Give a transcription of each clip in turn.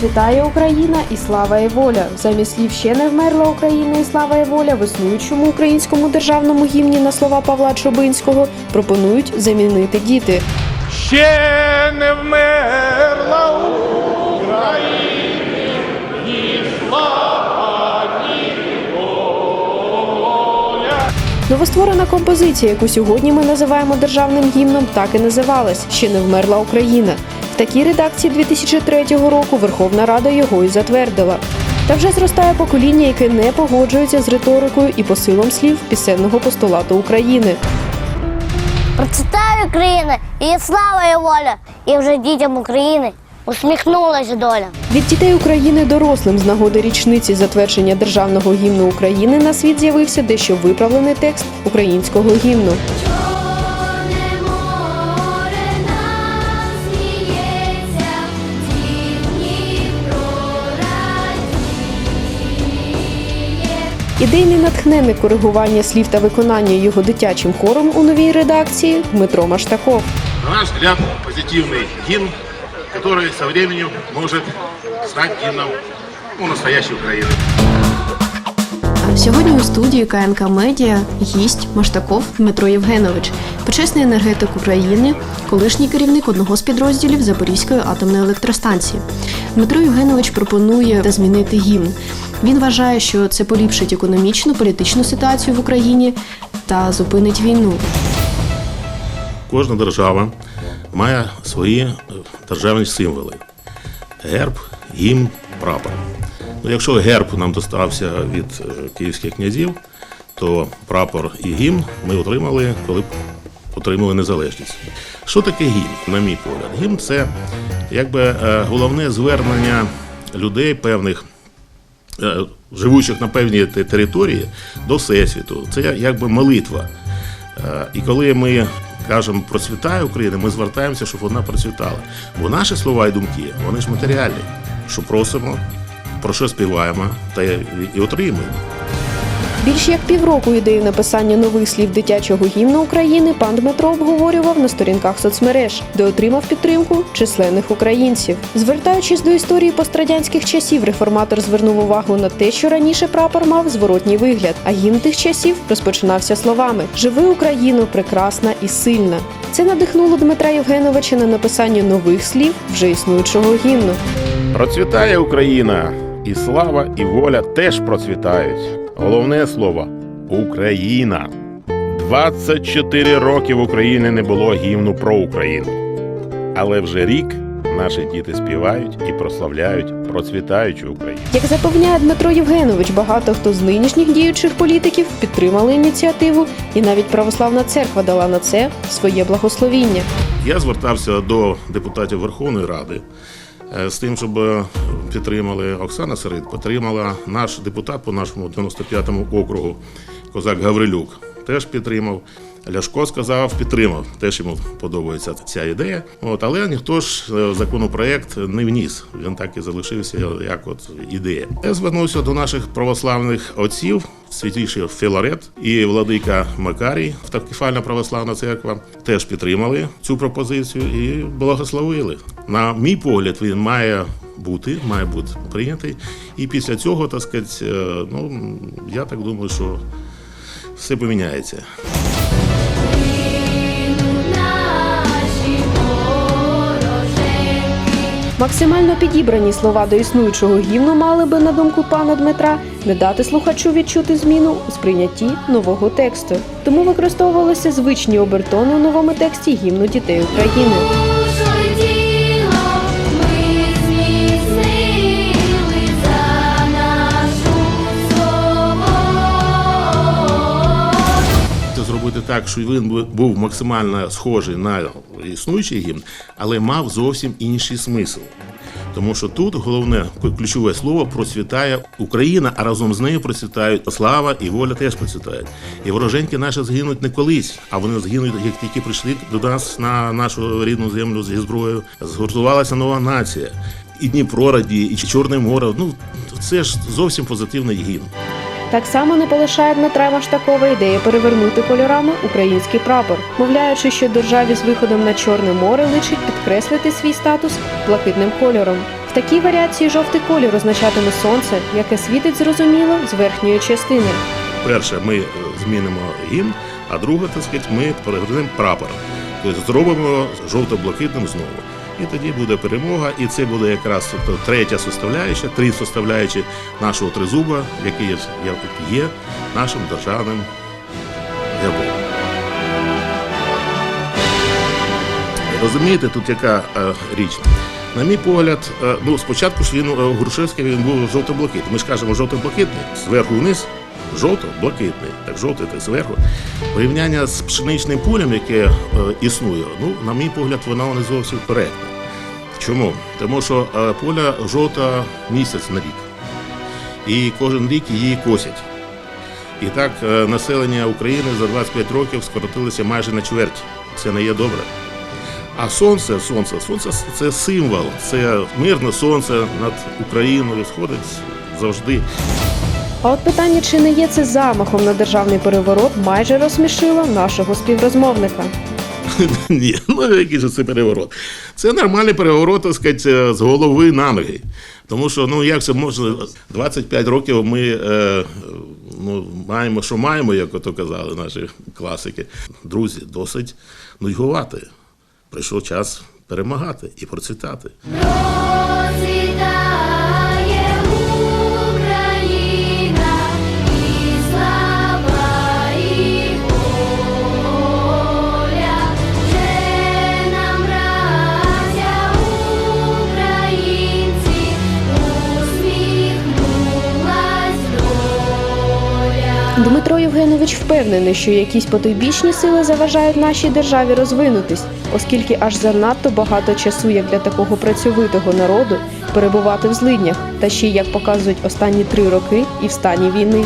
Процвітає Україна і слава і воля. Замість слів ще не вмерла Україна і слава і воля в існуючому українському державному гімні на слова Павла Чубинського пропонують замінити діти. Ще не вмерла Україна, ні слава, ні воля. Новостворена композиція, яку сьогодні ми називаємо державним гімном, так і називалась Ще не вмерла Україна. Такій редакції 2003 року Верховна Рада його і затвердила. Та вже зростає покоління, яке не погоджується з риторикою і посилом слів пісенного постулату України. Процвітає Україна, і слава і воля, і вже дітям України усміхнулася доля. Від дітей України дорослим з нагоди річниці затвердження державного гімну України на світ з'явився дещо виправлений текст українського гімну. Ідейний натхненник коригування слів та виконання його дитячим хором у новій редакції Дмитро Маштаков. На наш взгляд, позитивный гимн, который со временем может стать гимном ну, настоящей Украины. Сьогодні у студії КНК Медіа гість Маштаков Дмитро Євгенович, почесний енергетик України, колишній керівник одного з підрозділів Запорізької атомної електростанції. Дмитро Євгенович пропонує змінити гімн. Він вважає, що це поліпшить економічну, політичну ситуацію в Україні та зупинить війну. Кожна держава має свої державні символи: герб, гімн, прапор. Ну, якщо герб нам достався від е, київських князів, то прапор і гімн ми отримали, коли отримали незалежність. Що таке гімн, на мій погляд? Гімн це якби е, головне звернення людей певних живучих на певній території до Всесвіту. Це якби молитва. Е, І коли ми кажемо процвітає Україна, ми звертаємося, щоб вона процвітала. Бо наші слова і думки, вони ж матеріальні. Що просимо, про що співаємо та і отримуємо. Більш як півроку ідею написання нових слів дитячого гімну України пан Дмитро обговорював на сторінках соцмереж, де отримав підтримку численних українців. Звертаючись до історії пострадянських часів, реформатор звернув увагу на те, що раніше прапор мав зворотній вигляд, а гімн тих часів розпочинався словами Живи Україну, прекрасна і сильна. Це надихнуло Дмитра Євгеновича на написання нових слів вже існуючого гімну. Процвітає Україна, і слава, і воля теж процвітають. Головне слово Україна. 24 роки в Україні не було гімну про Україну. Але вже рік наші діти співають і прославляють процвітаючу Україну. Як запевняє Дмитро Євгенович, багато хто з нинішніх діючих політиків підтримали ініціативу, і навіть православна церква дала на це своє благословіння. Я звертався до депутатів Верховної Ради з тим, щоб е, підтримали Оксана Серед, підтримала наш депутат по нашому 95-му округу, козак Гаврилюк. Теж підтримав. Ляшко сказав, підтримав. Теж йому подобається ця ідея. От, але ніхто ж е, законопроект не вніс. Він так і залишився як от ідея. Я звернувся до наших православних отців, святіший Філарет і владика Макарій, автокефальна православна церква, теж підтримали цю пропозицію і благословили. На мій погляд, він має бути, має бути прийнятий. І після цього, так сказати, е, ну я так думаю, що все поміняється. Максимально підібрані слова до існуючого гімну мали би, на думку пана Дмитра, не дати слухачу відчути зміну у сприйнятті нового тексту. Тому використовувалися звичні обертони у новому тексті гімну дітей України. Зробити так, що він бу- був максимально схожий на існуючий гімн, але мав зовсім інший смисл. Тому що тут головне ключове слово процвітає Україна, а разом з нею процвітають слава і воля теж процвітають. І вороженьки наші згинуть не колись, а вони згинуть, як тільки прийшли до нас на нашу рідну землю зі зброєю. Згуртувалася нова нація. І Дніпро радіє, і Чорне море. Ну це ж зовсім позитивний гімн. Так само не полишає Дмитра Маштакова ідея перевернути кольорами український прапор, мовляючи, що державі з виходом на Чорне море личить підкреслити свій статус блакитним кольором. В такій варіації жовтий колір означатиме сонце, яке світить зрозуміло з верхньої частини. Перше, ми е, змінимо гімн, а друге, так сказати, ми перевернемо прапор. Тобто зробимо жовто-блакитним знову. І тоді буде перемога, і це буде якраз тобто, третя составляюча, три составляючі нашого тризуба, який є, є нашим державним гербом. Розумієте, тут яка е, річ? На мій погляд, е, ну спочатку ж він е, Грушевський він був жовто-блакитний. Ми ж кажемо жовто-блакитний, зверху вниз, жовто-блакитний. Так жовтий, так зверху. Порівняння з пшеничним полем, яке е, існує, ну, на мій погляд, воно не зовсім коректне. Чому? Тому що е, поля жовта місяць на рік. І кожен рік її косять. І так е, населення України за 25 років скоротилося майже на чверть. Це не є добре. А сонце, сонце, сонце це символ, це мирне сонце над Україною сходить завжди. А от питання, чи не є це замахом на державний переворот, майже розсмішило нашого співрозмовника. Ні, ну який же це переворот? Це нормальний переворот, так сказати, з голови на ноги. Тому що ну як це можна 25 років ми е, ну, маємо, що маємо, як ото казали наші класики. Друзі, досить нудьгувати. Прийшов час перемагати і процвітати. Процвітає Євгенович впевнений, що якісь потойбічні сили заважають нашій державі розвинутись, оскільки аж занадто багато часу, як для такого працьовитого народу, перебувати в злиднях, та ще як показують останні три роки, і в стані війни.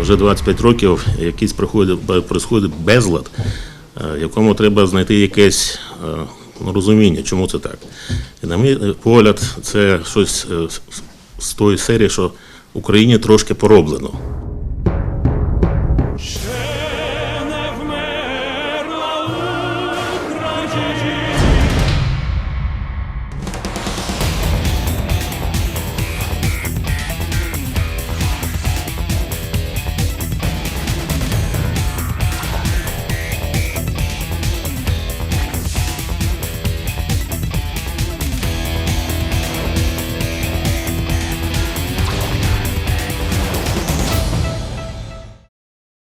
Вже 25 років якийсь проходить, безлад, е, якому треба знайти якесь е, розуміння, чому це так. І на мій погляд, це щось е, з тої серії, що Україні трошки пороблено.